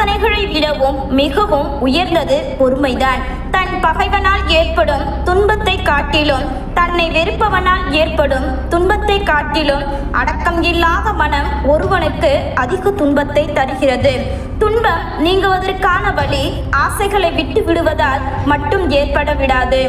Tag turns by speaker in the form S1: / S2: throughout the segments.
S1: பிரார்த்தனைகளை விடவும் மிகவும் உயர்ந்தது பொறுமைதான். தன் பகைவனால் ஏற்படும் துன்பத்தை காட்டிலும் தன்னை வெறுப்பவனால் ஏற்படும் துன்பத்தை காட்டிலும் அடக்கம் இல்லாத மனம் ஒருவனுக்கு அதிக துன்பத்தை தருகிறது. துன்பம் நீங்குவதற்கான வழி ஆசைகளை விட்டு விடுவதால் மட்டும் ஏற்பட விடாது.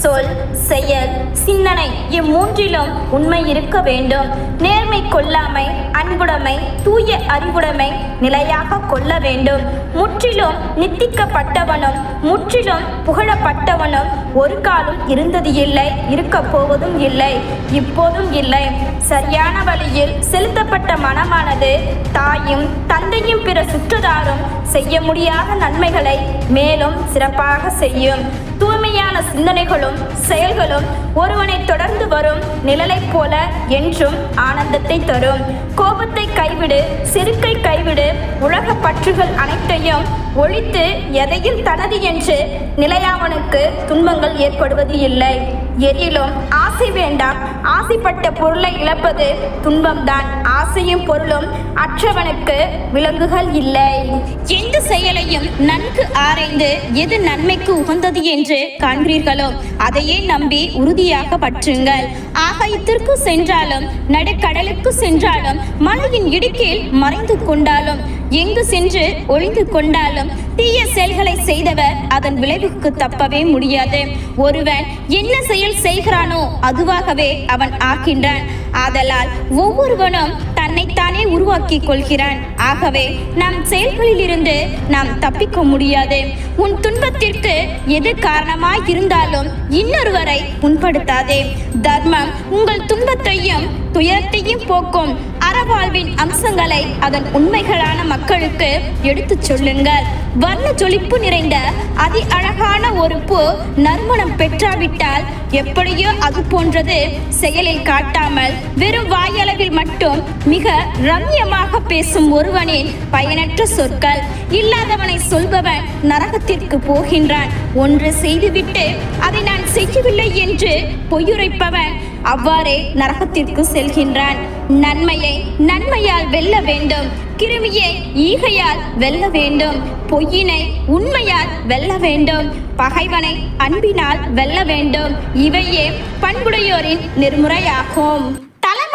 S1: சொல் செயல் சிந்தனை இம்மூன்றிலும் உண்மை இருக்க வேண்டும். நேர்மை கொல்லாமை அன்புடைமை தூய அறிவுடைமை நிலையாக கொள்ள வேண்டும். முற்றிலும் நித்திக்கப்பட்டவனும் முற்றிலும் புகழப்பட்டவனும் ஒரு காலம் இருந்தது இல்லை இருக்க போவதும் இல்லை இப்போதும் இல்லை. சரியான வழியில் செலுத்தப்பட்ட மனமானது தாயும் தந்தையும் பிற சுற்றதாரும் செய்ய முடியாத நன்மைகளை மேலும் சிறப்பாக செய்யும். தூய்மையான சிந்தனைகளும் செயல்களும் ஒருவனை தொடர்ந்து வரும் நிழலைப் போல என்றும் ஆனந்தத்தை தரும். கோபத்தை கைவிடு செருக்கை கைவிடு உலக பற்றுகள் அனைத்தையும் ஒழித்து எதையும் தனது என்று நிலையாவனுக்கு துன்பங்கள் ஏற்படுவது இல்லை. எதிலும் ஆசை வேண்டாம். ஆசைப்பட்ட பொருளை இழப்பது துன்பம்தான். ஆசையும் பொருளும் அற்றவனுக்கு விலங்குகள் இல்லை. எந்த செயலையும் நன்கு ஆராய்ந்து எது நன்மைக்கு உகந்தது என்று காண்கிறீர்களோ அதையே நம்பி உறுதி உறுதியாக பற்றுங்கள். ஆகாயத்திற்கு சென்றாலும் நடுக்கடலுக்கு சென்றாலும் மலையின் இடுக்கில் மறைந்து கொண்டாலும் எங்கு சென்று ஒளிந்து கொண்டாலும் தீய செயல்களை செய்தவர் அதன் விளைவுக்கு தப்பவே முடியாது. ஒருவன் என்ன செயல் செய்கிறானோ அதுவாகவே அவன் ஆகின்றான் ஆதலால் ஒவ்வொருவனும் தன்னைத்தான் உருவாக்கிக் கொள்கிறான். ஆகவே நம் செயல்களிலிருந்து நாம் தப்பிக்க முடியாது. உன் துன்பத்திற்கு எது காரணமாய் இருந்தாலும் இன்னொருவரை புண்படுத்தாதே. தர்மம் உங்கள் துன்பத்தையும் துயரத்தையும் போக்கும் அறவாழ்வின் அம்சங்களை அதன் உண்மைகளான மக்களுக்கு எடுத்துச் சொல்லுங்கள். வர்ண ஜொலிப்பு நிறைந்த அதி அழகான ஒரு பூ நறுமணம் பெற்றாவிட்டால் எப்படியோ அது போன்றது செயலில் காட்டாமல் வெறும் வாயளவில் மட்டும் மிக ரம்யமாக பேசும் ஒருவனின் பயனற்ற சொற்கள். இல்லாதவனை சொல்பவன் நரகத்திற்கு போகின்றான். ஒன்று செய்துவிட்டு அதை நான் செய்யவில்லை என்று பொய்யுரைப்பவன் அவ்வாறே நரகத்திற்கு செல்கின்றான். நன்மையை நன்மையால் வெல்ல வேண்டும். கிருமியை ஈகையால் வெல்ல வேண்டும். பொய்யினை உண்மையால் வெல்ல வேண்டும். பகைவனை அன்பினால் வெல்ல வேண்டும். இவையே பண்புடையோரின் நெறிமுறையாகும்.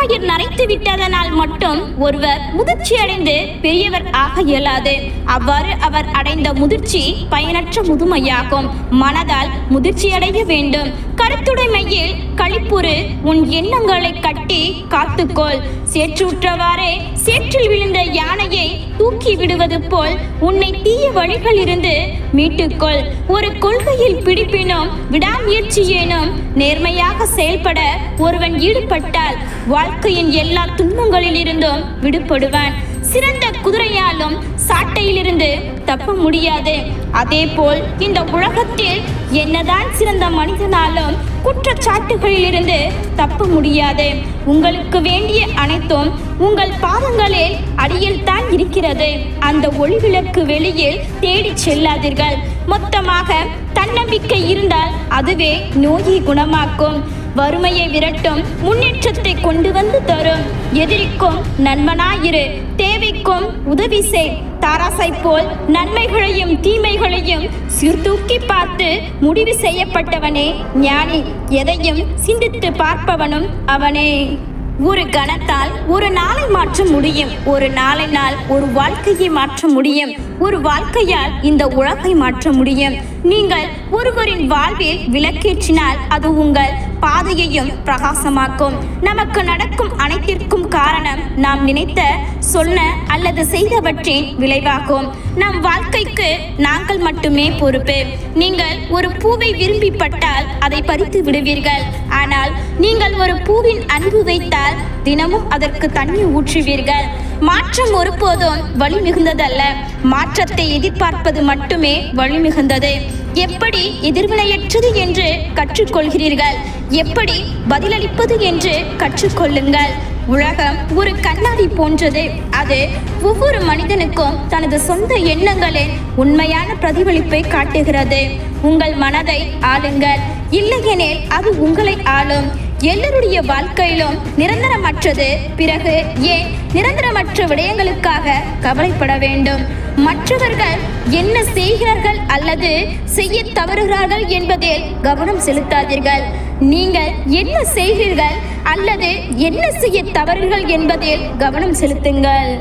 S1: பயிர் நரைத்து விட்டதனால் மட்டும் ஒருவர் முதிர்ச்சி அடைந்து பெரியவர் ஆக இயலாது. அவ்வாறு அவர் அடைந்த முதிர்ச்சி பயனற்ற முதுமையாகும். மனதால் முதிர்ச்சி அடைய வேண்டும். கருத்துடைமையில் களிப்புறு உன் எண்ணங்களை கட்டி காத்துக்கொள். சேற்றுற்றவாறே சேற்றில் விழுந்த யானையை தூக்கி விடுவது போல் உன்னை தீய வழிகளிலிருந்து மீட்டுக்கொள். ஒரு கொள்கையில் பிடிப்பினும் விடாமுயற்சியேனும் நேர்மையாக செயல்பட ஒருவன் ஈடுபட்டால் வாழ்க்கையின் எல்லா துன்பங்களிலிருந்தும் விடுபடுவான். சிறந்த குதிரையாலும் சாட்டையிலிருந்து தப்ப முடியாது. அதேபோல் இந்த உலகத்தில் என்னதான் சிறந்த மனிதனாலும் குற்றச்சாட்டுகளிலிருந்து தப்ப முடியாது. உங்களுக்கு வேண்டிய அனைத்தும் உங்கள் பாதங்களில் அடியில் தான் இருக்கிறது. அந்த ஒளிவிளக்கு வெளியில் தேடிச் செல்லாதீர்கள். மொத்தமாக தன்னம்பிக்கை இருந்தால் அதுவே நோயை குணமாக்கும். வறுமையை விரட்டும் முன்னேற்றத்தை கொண்டு வந்து தரும். எதிரிக்கும் நண்பனாயிரு. தேவைக்கும் உதவி செய். தாராசை போல் நன்மைகளையும் தீமைகளையும் சீர்தூக்கி பார்த்து முடிவு செய்யப்பட்டவனே. ஞானி. எதையும் சிந்தித்து பார்ப்பவனும் அவனே. ஒரு கணத்தால் ஒரு நாளை மாற்ற முடியும். ஒரு நாளினால் ஒரு வாழ்க்கையை மாற்ற முடியும். ஒரு வாழ்க்கையால் இந்த உலகை மாற்ற முடியும். நீங்கள் ஒருவரின் வாழ்வில் விளக்கேற்றினால் அது உங்கள் பாதையையும் பிரகாசமாக்கும். நமக்கு நடக்கும் அனைத்திற்கும் காரணம் நாம் நினைத்த சொன்ன அல்லது செய்தவற்றின் விளைவாகும். நம் வாழ்க்கைக்கு நாங்கள் மட்டுமே பொறுப்பு. நீங்கள் ஒரு பூவை விரும்பி பட்டால் அதை பறித்து விடுவீர்கள். ஆனால் நீங்கள் ஒரு பூவின் அன்பு வைத்தால் தினமும் அதற்கு தண்ணீர் ஊற்றுவீர்கள். மாற்றம் ஒருபோதும் வலிமிகுந்ததல்ல மாற்றத்தை எதிர்பார்ப்பது மட்டுமே வலிமிகுந்தது எப்படி எதிர்வினையற்றது என்று கற்றுக்கொள்கிறீர்கள்? எப்படி பதிலளிப்பது என்று கற்றுக்கொள்ளுங்கள். உலகம் ஒரு கண்ணாடி போன்றது. அது ஒவ்வொரு மனிதனுக்கும் தனது சொந்த எண்ணங்களின் உண்மையான பிரதிபலிப்பை காட்டுகிறது. உங்கள் மனதை ஆளுங்கள். இல்லையெனில் அது உங்களை ஆளும். எல்லோருடைய வாழ்க்கையிலும் நிரந்தரமற்றது. பிறகு ஏன் நிரந்தரமற்ற விடயங்களுக்காக கவலைப்பட வேண்டும்? மற்றவர்கள் என்ன செய்கிறார்கள் அல்லது செய்ய தவறுகிறார்கள் என்பதில் கவனம் செலுத்தாதீர்கள். நீங்கள் என்ன செய்கிறீர்கள் அல்லது என்ன செய்ய தவறுகள் என்பதில் கவனம் செலுத்துங்கள்.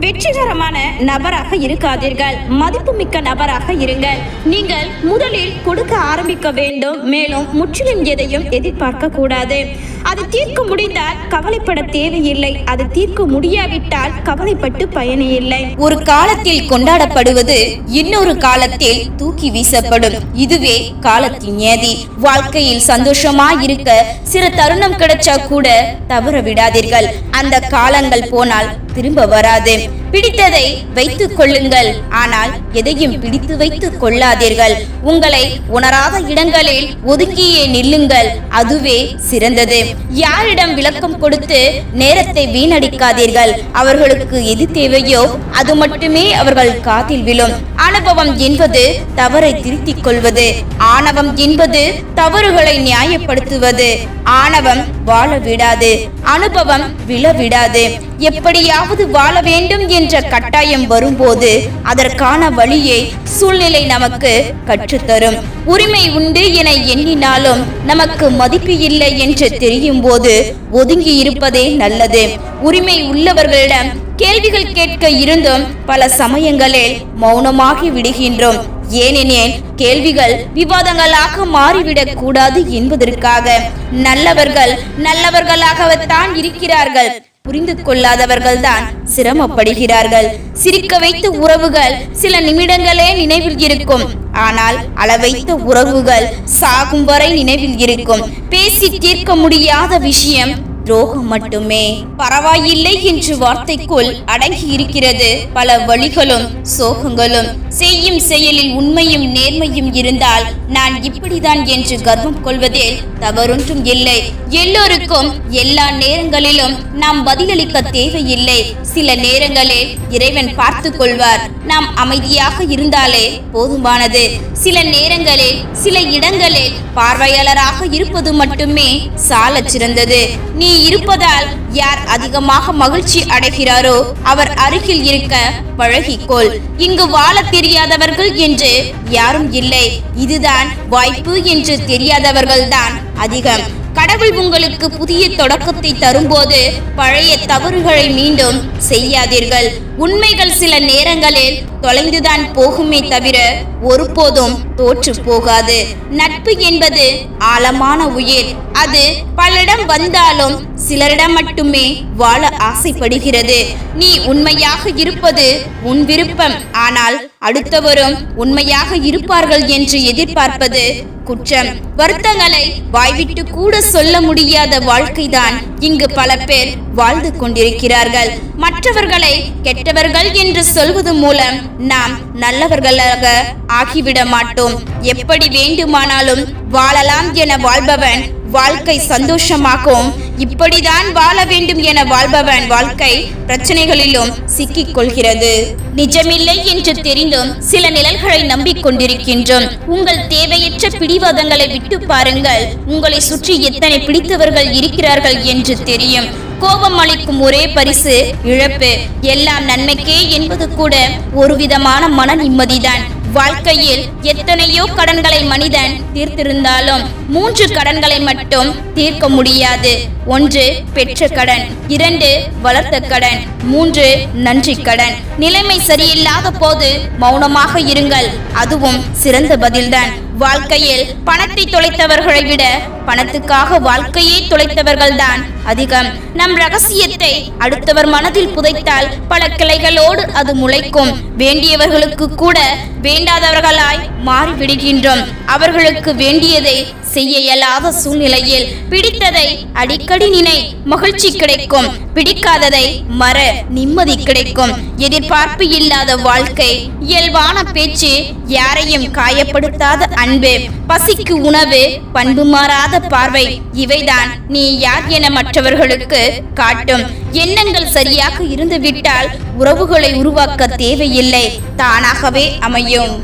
S1: வெற்றிகரமான நபராக இருக்காதீர்கள். மதிப்புமிக்க நபராக இருங்கள். நீங்கள் முதலில் கொடுக்க ஆரம்பிக்க வேண்டும். மேலும் முற்றிலும் எதையும் எதிர்பார்க்க கூடாது அது தீர்க்க முடிந்தால் கவலைப்பட தேவையில்லை. அது தீர்க்க முடியாவிட்டால் கவலைப்பட்டு பயனே இல்லை
S2: ஒரு காலத்தில் கொண்டாடப்படுவது இன்னொரு காலத்தில் தூக்கி வீசப்படும். இதுவே காலத்தின் நியதி. வாழ்க்கையில் சந்தோஷமா இருக்க சிறு தருணம் கிடைச்சா கூட தவற விடாதீர்கள். அந்த காலங்கள் போனால் திரும்ப வராது. பிடித்ததை வைத்துக் கொள்ளுங்கள். ஆனால் எதையும் பிடித்து வைத்துக் கொள்ளாதீர்கள். உங்களை உணராத இடங்களில் ஒதுங்கியே நில்லுங்கள். அதுவே சிறந்தது. யாரிடம் விளக்கம் கொடுத்து நேரத்தை வீணடிக்காதீர்கள். அவர்களுக்கு எது தேவையோ அது மட்டுமே அவர்கள் காதில் விழும். அனுபவம் என்பது தவறை திருத்திக் கொள்வது. ஆணவம் என்பது தவறுகளை நியாயப்படுத்துவது. ஆணவம் வாழ விடாது. அனுபவம் விழ விடாது. எப்படியாவது வாழ வேண்டும் என்ற கட்டாயம் வரும்போது அதற்கான வழியை சூழ்நிலை நமக்கு கற்றுத்தரும். உரிமை உண்டு என எண்ணினாலும் நமக்கு மதிப்பு இல்லை என்று தெரியும் போது ஒதுங்கி இருப்பதே நல்லது. உரிமை உள்ளவர்களிடம் கேள்விகள் கேட்க இருந்தும் பல சமயங்களில் மௌனமாகி விடுகின்றோம். ஏனெனில் கேள்விகள் விவாதங்களாக மாறிவிடக் கூடாது என்பதற்காக நல்லவர்கள் நல்லவர்களாகத்தான் இருக்கிறார்கள். புரிந்து கொள்ளாதவர்கள்தான் சிரமப்படுகிறார்கள். சிரிக்க வைத்த உறவுகள் சில நிமிடங்களே நினைவில் இருக்கும். ஆனால் அளவைத்த உறவுகள் சாகும் வரை நினைவில் இருக்கும். பேசி தீர்க்க முடியாத விஷயம் துரோகம் மட்டுமே. பரவாயில்லை என்று வார்த்தைக்குள் அடங்கி இருக்கிறது பல வழிகளும் சோகங்களும் செய்யும் செயலில் உண்மையும் நேர்மையும் இருந்தால் நான் இப்படிதான் என்று கர்வம் கொள்வதில் தவறொன்றும் இல்லை. எல்லோருக்கும் எல்லா நேரங்களிலும் நாம் பதிலளிக்க தேவையில்லை. சில நேரங்களில் இறைவன் பார்த்து கொள்வார். நாம் அமைதியாக இருந்தாலே போதுமானது. சில நேரங்களில் சில இடங்களில் பார்வையாளராக இருப்பது மட்டுமே சாலச் சிறந்தது. நீ இருப்பதால் யார் அதிகமாக மகிழ்ச்சி அடைகிறாரோ அவர் அருகில் இருக்க பழகிக்கொள். இங்கு வாழ தெரியாதவர்கள் என்று யாரும் இல்லை. இதுதான் வாய்ப்பு என்று தெரியாதவர்கள்தான் அதிகம். கடவுள் உங்களுக்கு புதிய தொடக்கத்தை தரும்போது பழைய தவறுகளை மீண்டும் செய்யாதீர்கள். உண்மைகள் சில நேரங்களில் தொலைந்துதான் போகுமே தவிர ஒருபோதும் தோற்று போகாது. நட்பு என்பது ஆழமான உயிர். அது பலரிடம் வந்தாலும் சிலரிடம் மட்டுமே வாழ ஆசைப்படுகிறது. நீ உண்மையாக இருப்பது உன் விருப்பம். ஆனால் அடுத்தவரும் உண்மையாக இருப்பார்கள் என்று எதிர்பார்ப்பது குற்றம். வருத்தங்களை வாய்விட்டு கூட சொல்ல முடியாத வாழ்க்கைதான் இங்கு பல பேர் வாழ்ந்து கொண்டிருக்கிறார்கள். மற்றவர்களை கெட்டவர்கள் என்று சொல்வது மூலம் நாம் நல்லவர்களாக ஆகிவிட மாட்டோம் எப்படி வேண்டுமானாலும் வாழலாம் என வாழ்பவன் வாழ்க்கை சந்தோஷமாகவும் இப்படிதான் வாழ வேண்டும் என வாழ்பவன் வாழ்க்கை பிரச்சனைகளிலும் சிக்கிக் கொள்கிறது நிஜமில்லை என்று தெரிந்தும் சில நிழல்களை நம்பிக்கொண்டிருக்கின்றோம். உங்கள் தேவையற்ற பிடிவாதங்களை விட்டு பாருங்கள். உங்களை சுற்றி எத்தனை பிடித்தவர்கள் இருக்கிறார்கள் என்று தெரியும். கோபம் அளிக்கும் ஒரே பரிசு இழப்பு. எல்லாம் நன்மைக்கே என்பது கூட ஒரு விதமான மன நிம்மதிதான். வாழ்க்கையில் எத்தனையோ கடன்களை மனிதன் தீர்த்திருந்தாலும் மூன்று கடன்களை மட்டும் தீர்க்க முடியாது. ஒன்று பெற்ற கடன். இரண்டு வளர்த்த கடன். மூன்று நன்றி கடன். நிலைமை சரியில்லாத போது மௌனமாக இருங்கள். அதுவும் சிறந்த பதில்தான். வாழ்க்கையில் பணத்தை தொலைத்தவர்களை விட பணத்துக்காக வாழ்க்கையை தொலைத்தவர்கள்தான் அதிகம். நம் ரகசியத்தை அடுத்தவர் மனதில் புதைத்தால் பல கிளைகளோடு அது முளைக்கும். வேண்டியவர்களுக்கு கூட வேண்டாதவர்களாய் மாறிவிடுகின்றோம். அவர்களுக்கு வேண்டியதை செய்ய இயலாத சூழ்நிலையில் பிடித்ததை அடிக்கடி நினை மகிழ்ச்சி கிடைக்கும். பிடிக்காததை மற நிம்மதி கிடைக்கும். எதிர்பார்ப்பு இல்லாத வாழ்க்கை இயல்பான பேச்சு யாரையும் காயப்படுத்தாத அன்பு பசிக்கு உணவு பண்பு மாறாத பார்வை இவைதான் நீ யார் என மற்றவர்களுக்கு காட்டும். எண்ணங்கள் சரியாக இருந்துவிட்டால் உறவுகளை உருவாக்க தேவையில்லை. தானாகவே அமையும்.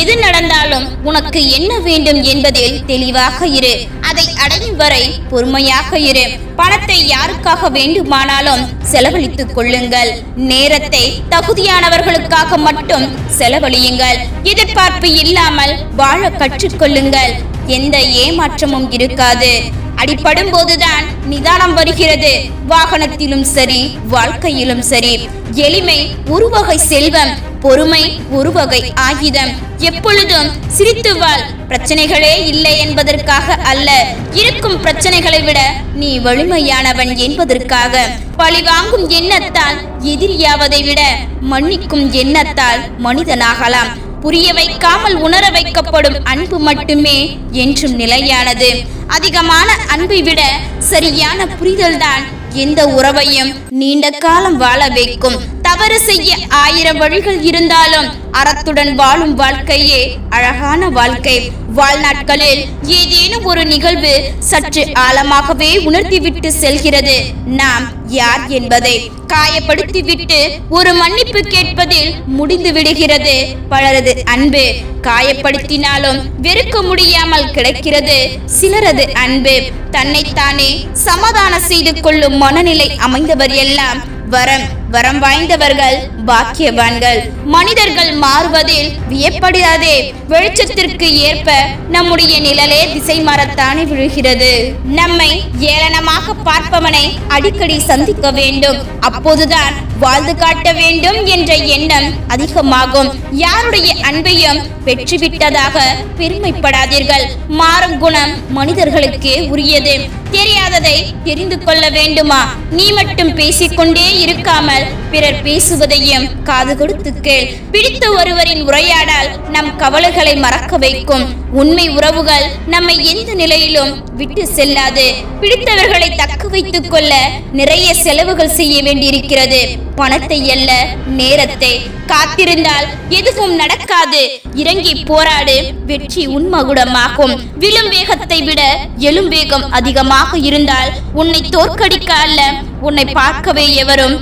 S2: எது நடந்தாலும் உனக்கு என்ன வேண்டும் என்பதில் தெளிவாக இரு. அதை அடையும் வரை பொறுமையாக இரு. பணத்தை யாருக்காக வேண்டுமானாலும் செலவழித்துக் கொள்ளுங்கள். நேரத்தை தகுதியானவர்களுக்காக மட்டும் செலவழியுங்கள். எதிர்பார்ப்பு இல்லாமல் வாழ கற்றுக்கொள்ளுங்கள் எந்த ஏமாற்றமும் இருக்காது. அடிப்படும் போதுதான் நிதானம் வருகிறது. வாகனத்திலும் சரி வாழ்க்கையிலும் சரி. எளிமை ஒருவகை செல்வம் பொறுமை ஒருவகை ஆயுதம். எப்பொழுதும் சிரித்து வாழ். பிரச்சனைகளே இல்லை என்பதற்காக அல்ல. இருக்கும் பிரச்சனைகளை விட நீ வலிமையானவன் என்பதற்காக. பழிவாங்கும் எண்ணத்தால் எதிரியாவதை விட மன்னிக்கும் எண்ணத்தால் மனிதனாகலாம். புரிய வைக்காமல் உணர வைக்கப்படும் அன்பு மட்டுமே என்றும் நிலையானது. அதிகமான அன்பை விட சரியான புரிதல்தான் எந்த உறவையும் நீண்ட காலம் வாழ வைக்கும். தவறு செய்ய ஆயிரம் வழிகள் இருந்தாலும் அறத்துடன் வாழும் வாழ்க்கையே அழகான வாழ்க்கை. வாழ்நாட்களில் ஏதேனும் ஒரு நிகழ்வு சற்று ஆழமாகவே உணர்த்திவிட்டு செல்கிறது. நாம் யார் என்பதை காயப்படுத்திவிட்டு ஒரு மன்னிப்பு கேட்பதில் முடிந்து விடுகிறது. பலரது அன்பு காயப்படுத்தினாலும் வெறுக்க முடியாமல் கிடைக்கிறது. சிலரது அன்பு தன்னைத்தானே சமாதானம் செய்து கொள்ளும் மனநிலை அமைந்தவர் எல்லாம். வரம் வரம் வாய்ந்தவர்கள் பாக்கியவான்கள். மனிதர்கள் மாறுவதில் வியப்படாதே வெளிச்சத்திற்கு ஏற்ப நம்முடைய நிழலே திசை மாறத்தானே விழுகிறது. நம்மை ஏளனமாக பார்ப்பவனை அடிக்கடி சந்திக்க வேண்டும். அப்போதுதான் வாழ்ந்து காட்ட வேண்டும் என்ற எண்ணம் அதிகமாகும். யாருடைய அன்பையும் பெற்றுவிட்டதாக பெருமைப்படாதீர்கள். மாறும் குணம் மனிதர்களுக்கே உரியது. தெரியாததை தெரிந்து கொள்ள வேண்டுமா? நீ மட்டும் பேசிக்கொண்டே இருக்காமல் பிறர் பேசுவதையும் காது கொடுத்து கேள். பிடித்த ஒருவரின் உரையாடல் நம் கவலைகளை மறக்க வைக்கும். உண்மை உறவுகள் நம்மை எந்த நிலையிலும் விட்டு செல்லாது. பிடித்தவர்களை தக்க வைத்துக் கொள்ள நிறைய செலவுகள் செய்ய வேண்டியிருக்கிறது. பணத்தை அல்ல நேரத்தை. காத்திருந்தால் எதுவும் நடக்காது. இறங்கி போராடு வெற்றி உன்மகுடமாகும் விழும் வேகத்தை விட எழும் வேகம் அதிகமாக இருந்தால் உன்னை தோற்கடிக்க அல்ல உன்னை பார்க்கவே எவரும்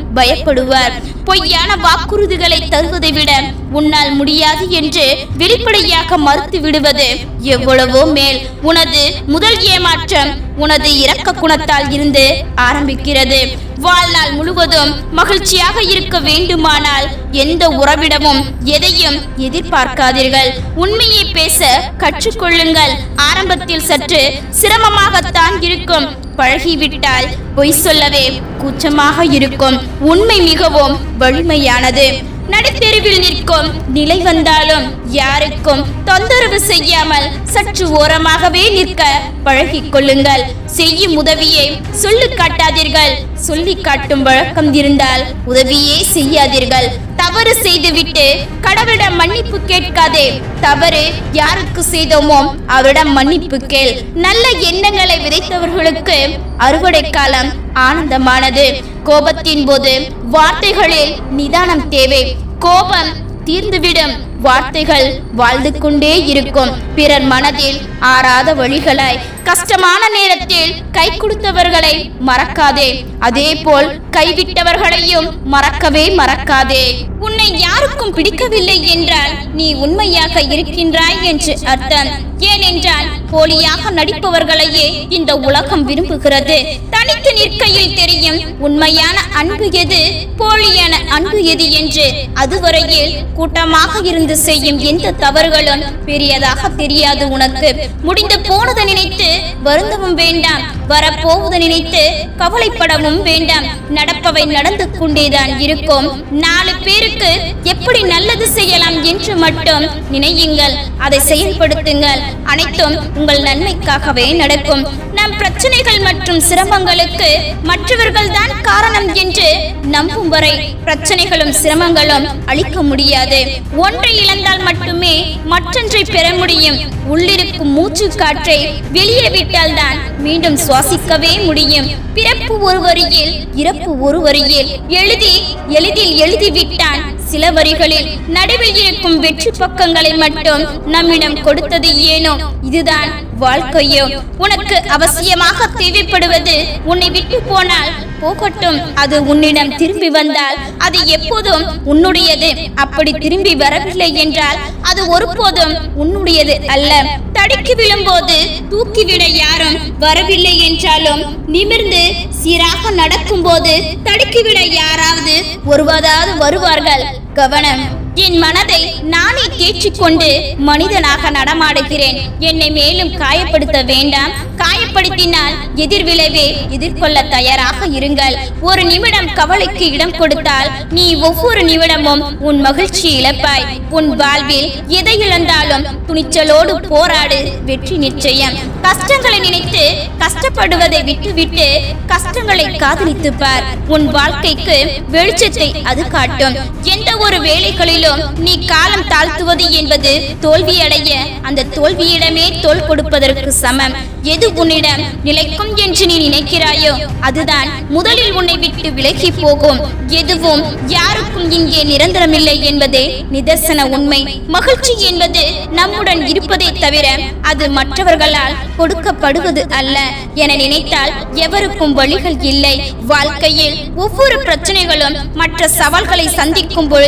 S2: பயப்படுவார் பொய்யான வாக்குறுதிகளை தருவதை விட உன்னால் முடியாது என்று வெளிப்படையாக மறுத்து விடுவது எவ்வளவோ மேல். உனது முதல் ஏமாற்றம் உனது இரக்க குணத்தால் இருந்து ஆரம்பிக்கிறது. வாழ்நாள் முழுவதும் மகிழ்ச்சியாக இருக்க வேண்டுமானால் எந்த உறவிடமும் எதையும் எதிர்பார்க்காதீர்கள். உண்மையை பேச கற்றுக்கொள்ளுங்கள். ஆரம்பத்தில் சற்று சிரமமாகத்தான் இருக்கும். பழகிவிட்டால் பொய் சொல்லவே கூச்சமாக இருக்கும். உண்மை மிகவும் வலிமையானது. நடுத்தெருவில் நிற்கும் நிலை வந்தாலும் யாருக்கும் தொந்தரவு செய்யாமல் சற்று ஓரமாகவே நிற்க பழகிக் கொள்ளுங்கள். செய்யும் உதவியை சொல்லு காட்டாதீர்கள். சொல்லி காட்டும் வழக்கம் இருந்தால் உதவியே செய்யாதீர்கள். தவறு செய்துவிட்டு கடவுளிடம் மன்னிப்பு கேட்காதே. தவறு யாருக்கு செய்தோமோ அவரிடம் மன்னிப்பு கேள். நல்ல எண்ணங்களை விதைத்தவர்களுக்கு அறுவடை காலம் ஆனந்தமானது. கோபத்தின் போது வார்த்தைகளில் நிதானம் தேவை. கோபம் தீர்ந்துவிடும். வார்த்தைகள் வாழ்ந்து கொண்டே இருக்கும். பிறர் மனதில் ஆறாத வழிகளாய் கஷ்டமான நேரத்தில் கை கொடுத்தவர்களை மறக்காதே. அதே போல் கைவிட்டவர்களையும் மறக்கவே மறக்காதே. உன்னை யாருக்கும் பிடிக்கவில்லை என்றால் நீ உண்மையாக இருக்கின்றாய் என்று அர்த்தம். ஏனென்றால் போலியாக நடிப்பவர்களையே இந்த உலகம் விரும்புகிறது. தனித்து நிற்கையில் தெரியும் உண்மையான அன்பு எது போலியான அன்பு எது என்று அதுவரையில் கூட்டமாக இருந்து செய்யும் எந்த தவறுகளும் பெரியதாக தெரியாது உனக்கு. முடிந்து போனதை நினைத்து வருந்தவும் வேண்டாம். வரப்போவது நினைத்து கவலைப்படவும் வேண்டாம். நடப்பவை நடந்து கொண்டேதான் இருக்கும். நாலு பேருக்கு எப்படி நல்லது செய்யலாம் என்று மட்டும் நினையுங்கள். அதை செயல்படுத்துங்கள். அனைத்தும் உங்கள் நன்மைக்காகவே நடக்கும். நம் பிரச்சனைகள் மற்றும் சிரமங்களுக்கு மற்றவர்கள் தான் காரணம் என்று நம்பும் வரை பிரச்சனைகளும் சிரமங்களும் அளிக்க முடியாது. ஒன்றை இழந்தால் மட்டுமே மற்றொன்றை பெற முடியும். உள்ளிருக்கும் மூச்சு காற்றை வெளியே விட்டால்தான் மீண்டும் வாசிக்கவே முடியும். பிறப்பு ஒரு வரியில் இறப்பு ஒரு வரியில். எழுதி எளிதில் எழுதிவிட்டான்.
S1: சில வரிகளில் நடுவில் இருக்கும் வெற்றி பக்கங்களை மட்டும் நம்மிடம் கொடுத்தது ஏனோ? இதுதான் வாழ்க்கையோ. உனக்கு அவசியமாக தேவைப்படுவது உன்னை விட்டு போனால் போகட்டும். அது உன்னிடம் திரும்பி வந்தால் அது எப்போதும் உன்னுடையது. அப்படி திரும்பி வரவில்லை என்றால் அது ஒருபோதும் உன்னுடையது அல்ல. தடுக்கி விழும்போது தூக்கிவிட யாரும் வரவில்லை என்றாலும் நிமிர்ந்து சீராக நடக்கும்போது தடுக்கிவிட யாராவது ஒருவதாவது வருவார்கள். கவனம். என் மனதை நானே தேற்றிக்கொண்டு மனிதனாக நடமாடுகிறேன். என்னை மேலும் காயப்படுத்த வேண்டாம். காயப்படுத்தினால் எதிர்விளைவே எதிர்கொள்ள தயாராக இருங்கள். ஒரு நிமிடம் கவலைக்கு இடம் கொடுத்தால் நீ ஒவ்வொரு நிமிடமும் உன் மகிழ்ச்சி இழப்பாய். உன் வாழ்வில் எதை இழந்தாலும் துணிச்சலோடு போராடு வெற்றி நிச்சயம். கஷ்டங்களை நினைத்து கஷ்டப்படுவதை விட்டுவிட்டு கஷ்டங்களை காதலித்து பார் உன் வாழ்க்கைக்கு வெளிச்சத்தை அது காட்டும். என் ஒரு வேலைகளிலும் நீ காலம் தாழ்த்துவது என்பது தோல்வியடைய அந்த தோல்வியிடமே தோல் கொடுப்பதற்கு சமம். எது உன்னிடம் நிலைக்கும் என்று நீ நினைக்கிறாயோ அதுதான் முதலில் உன்னை விட்டு விலகி போகும். எதுவும் யாருக்கும் இங்கே நிரந்தரமில்லை என்பதே நிதர்சன உண்மை. மகிழ்ச்சி என்பது நம்முடன் இருப்பதை தவிர அது மற்றவர்களால் கொடுக்கப்படுவது அல்ல. என நினைத்தால் எவருக்கும் வழிகள் இல்லை. வாழ்க்கையில் ஒவ்வொரு பிரச்சனைகளும் மற்ற சவால்களை சந்திக்கும் பொழுது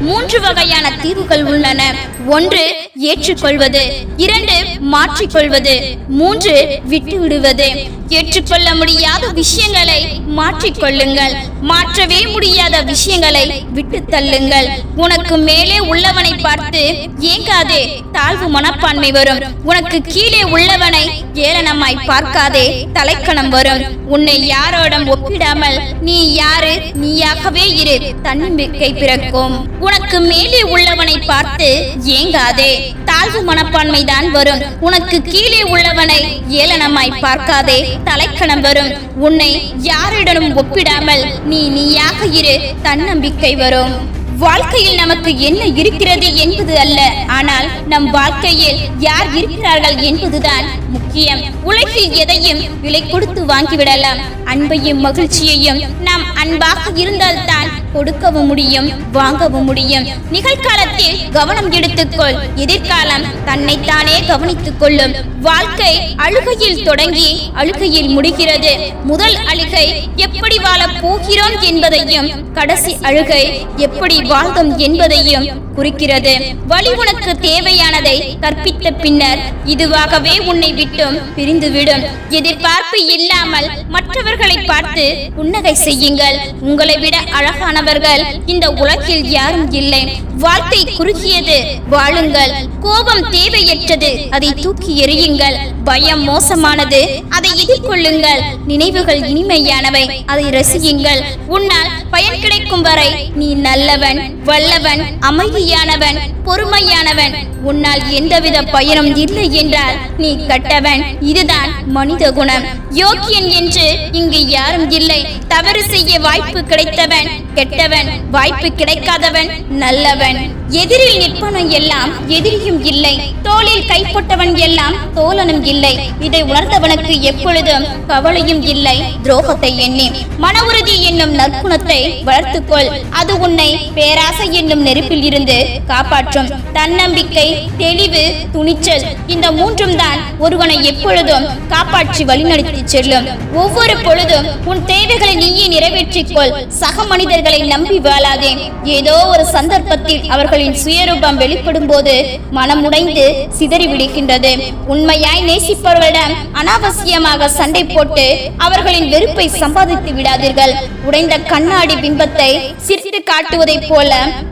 S1: மூன்று வகையான தீர்வுகள் உள்ளன. ஒன்று ஏற்றுக்கொள்வது. இரண்டு மாற்றிக்கொள்வது. மூன்று விட்டு விடுவது ஏற்றுக்கொள்ள முடியாத விஷயங்களை மாற்றிக்கொள்ளுங்கள். மாற்றவே முடியாத விஷயங்களை விட்டு தள்ளுங்கள். உனக்கு மேலே உள்ளவனை பார்த்து ஏங்காதே தாழ்வு மனப்பான்மை வரும். உனக்கு கீழே உள்ளவனை ஏளனமாய் பார்க்காதே தலைக்கணம் வரும். உன்னை யாரோடும் ஒப்பிடாமல் நீ யாரு? நீயாகவே இரு. தன்னம்பிக்கை பிறக்கும். உனக்கு மேலே உள்ளவனை பார்த்து ஏங்காதே. தாழ்வு மனப்பான்மை தான் வரும். உனக்கு கீழே உள்ளவனை ஏளனமாய் பார்க்காதே. தலைக்கணம் வரும். உன்னை யாரிடமும் ஒப்பிடாமல் நீ நீயாக இரு. தன்னம்பிக்கை வரும். வாழ்க்கையில் நமக்கு என்ன இருக்கிறது என்பது அல்ல. ஆனால் நம் வாழ்க்கையில் யார் இருக்கிறார்கள் என்பதுதான் முக்கியம். உலகில் எதையும் விலை கொடுத்து வாங்கிவிடலாம். அன்பையும் மகிழ்ச்சியையும் நாம் அன்பாக இருந்தால்தான் கொடுக்கவும் முடியும் வாங்கவும் முடியும். நிகழ்காலத்தில் கவனம் எடுத்துக்கொள். எதிர்காலம் தன்னைத்தானே கவனித்துக் கொள்ளும். வாழ்க்கை அழுகையில் தொடங்கி அழுகையில் முடிகிறது. முதல் அழுகை எப்படி வாழப் போகிறோம் என்பதையும் கடைசி அழுகை எப்படி வாழ்ந்தோம் என்பதையும் குறிக்கிறது. வழி உனக்கு தேவையானதை கற்பித்த பின்னர் இதுவாகவே உன்னை விட்டும் பிரிந்துவிடும். எதிர்பார்ப்பு இல்லாமல் மற்றவர்களை பார்த்து புன்னகை செய்யுங்கள். உங்களை விட அழகான அழகானவர்கள் இந்த உலகில் யாரும் இல்லை. வாழ்க்கை குறுகியது. வாழுங்கள். கோபம் தேவையற்றது. அதை தூக்கி எறியுங்கள். பயம் மோசமானது. அதை எதிர்கொள்ளுங்கள். நினைவுகள் இனிமையானவை. அதை ரசியுங்கள். உன்னால் பயன் கிடைக்கும் வரை நீ நல்லவன் வல்லவன் அமைதியானவன் பொறுமையானவன். உன்னால் எந்தவித பயனும் இல்லை என்றால் நீ கட்டவன். இதுதான் மனித குணம். யோக்கியன் என்று இங்கு யாரும் இல்லை. தவறு செய்ய வாய்ப்பு கிடைத்தவன் கெட்டவன் வாய்ப்பு கிடைக்காதவன் நல்லவன். எதிரில் நிற்பவன் எல்லாம் எதிரியும் இல்லை. தோளில் கைப்பட்டவன் எல்லாம் தோழனும் இல்லை. இதை உணர்ந்தவனுக்கு எப்பொழுதும் கவலையும் இல்லை. துரோகத்தை எண்ணி மன உறுதி என்னும் நற்குணத்தை வளர்த்துக்கொள். அது உன்னை பேராசை என்னும் நெருப்பில் இருந்து காப்பாற்றும். தன்னம்பிக்கை தெளிவு துணிச்சல் இந்த மூன்றும் தான் ஒருவனை எப்பொழுதும் காப்பாற்றி வழிநடத்தி செல்லும். ஒவ்வொரு பொழுதும் உன் தேவைகளை நீயே நிறைவேற்றிக் கொள். சக மனிதர்களை நம்பி வாழாதே. ஏதோ ஒரு சந்தர்ப்பத்தில் அவர்கள் அவர்களின் சுயரூபம் வெளிப்படும் போது மனமுடைந்து சிதறி விடுகின்றது. உண்மையாய் நேசிப்பவர்களிடம் அனாவசியமாக சண்டை போட்டு அவர்களின் வெறுப்பை சம்பாதித்து விடாதீர்கள். உடைந்த கண்ணாடி பிம்பத்தை சிரித்து காட்டுவதைப் போல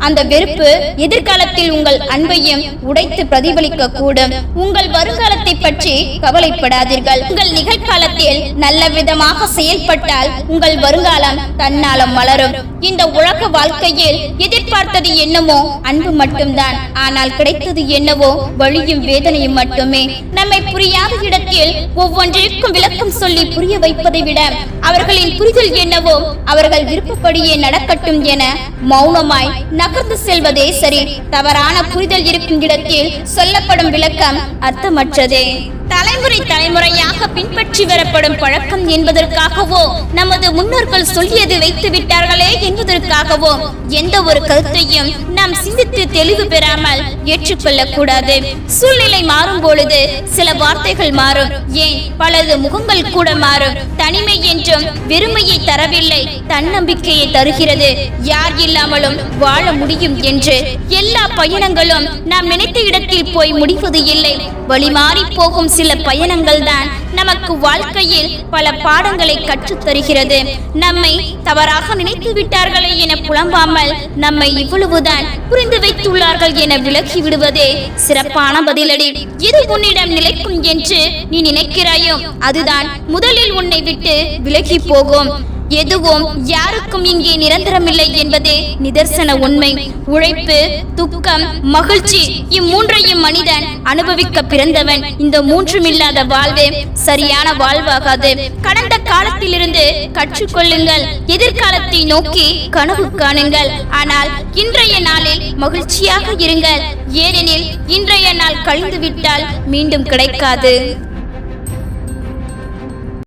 S1: அந்த வெறுப்பு எதிர்காலத்தில் உங்கள் அன்பையும் உடைத்து பிரதிபலிக்க கூடும் உங்கள் வருங்காலத்தை பற்றி கவலைப்படாதீர்கள். உங்கள் நிகழ்காலத்தில் நல்ல விதமாக செயல்பட்டால் உங்கள் வருங்காலம் தன்னாலம் மலரும். இந்த உலக வாழ்க்கையில் எதிர்பார்த்தது என்னமோ அன்பு மட்டும்தான். ஆனால் கிடைத்தது என்னவோ வழியும் வேதனையும் மட்டுமே. நம்மை புரியாத இடத்தில் ஒவ்வொன்றிற்கும் விளக்கம் சொல்லி புரிய வைப்பதை விட அவர்களின் புரிதல் என்னவோ அவர்கள் விருப்பப்படியே நடக்கட்டும் என மௌனமாய் நகர்ந்து செல்வதே சரி. தவறான புரிதல் இருக்கும் இடத்தில் சொல்லப்படும் விளக்கம் அர்த்தமற்றதே.
S2: தலைமுறை தலைமுறையாக பின்பற்றி வரப்படும் பழக்கம் என்பதற்காகவோ நமது முன்னோர்கள் சொல்லியது வைத்து விட்டார்களே என்பதற்காகவோ எந்த ஒரு கருத்தையும் நாம் சிந்தித்து தெளிவு பெறாமல் ஏற்றுக்கொள்ள கூடாது சூழ்நிலை மாறும் பொழுது சில வார்த்தைகள் மாறும். ஏன்? பலது முகங்கள் கூட மாறும். தனிமை என்றும் வெறுமையை தரவில்லை தன்னம்பிக்கையை தருகிறது. யார் இல்லாமலும் வாழ முடியும் என்று எல்லா பயணங்களும் நாம் நினைத்த இடத்தில் போய் முடிவது இல்லை. வழி மாறி போகும் சில பயணங்கள் தான் நமக்கு வாழ்க்கையில் பல பாடங்களை கற்றுத் தருகிறது நம்மை தவறாக நினைத்து விட்டார்களே என புலம்பாமல் நம்மை இவ்வளவுதான் புரிந்து வைத்துள்ளார்கள் என விலக்கி விடுவதே சிறப்பான பதிலடி. எது உன்னிடம் நிலைக்கும் என்று நீ நினைக்கிறாயோ அதுதான் முதலில் உன்னை விட்டு விலகி போகும். எதுவும் யாருக்கும் இங்கே நிரந்தரமில்லை என்பதே நிதர்சன உண்மை. உழைப்பு துக்கம் மகிழ்ச்சி இம்மூன்றையும் மனிதன் அனுபவிக்க பிறந்தவன். இந்த மூன்றும் இல்லாத வாழ்வே சரியான வாழ்வாகாது. கடந்த காலத்திலிருந்து கற்றுக்கொள்ளுங்கள். எதிர்காலத்தை நோக்கி கனவு காணுங்கள். ஆனால் இன்றைய நாளில் மகிழ்ச்சியாக இருங்கள். ஏனெனில் இன்றைய நாள் கழிந்துவிட்டால் மீண்டும் கிடைக்காது.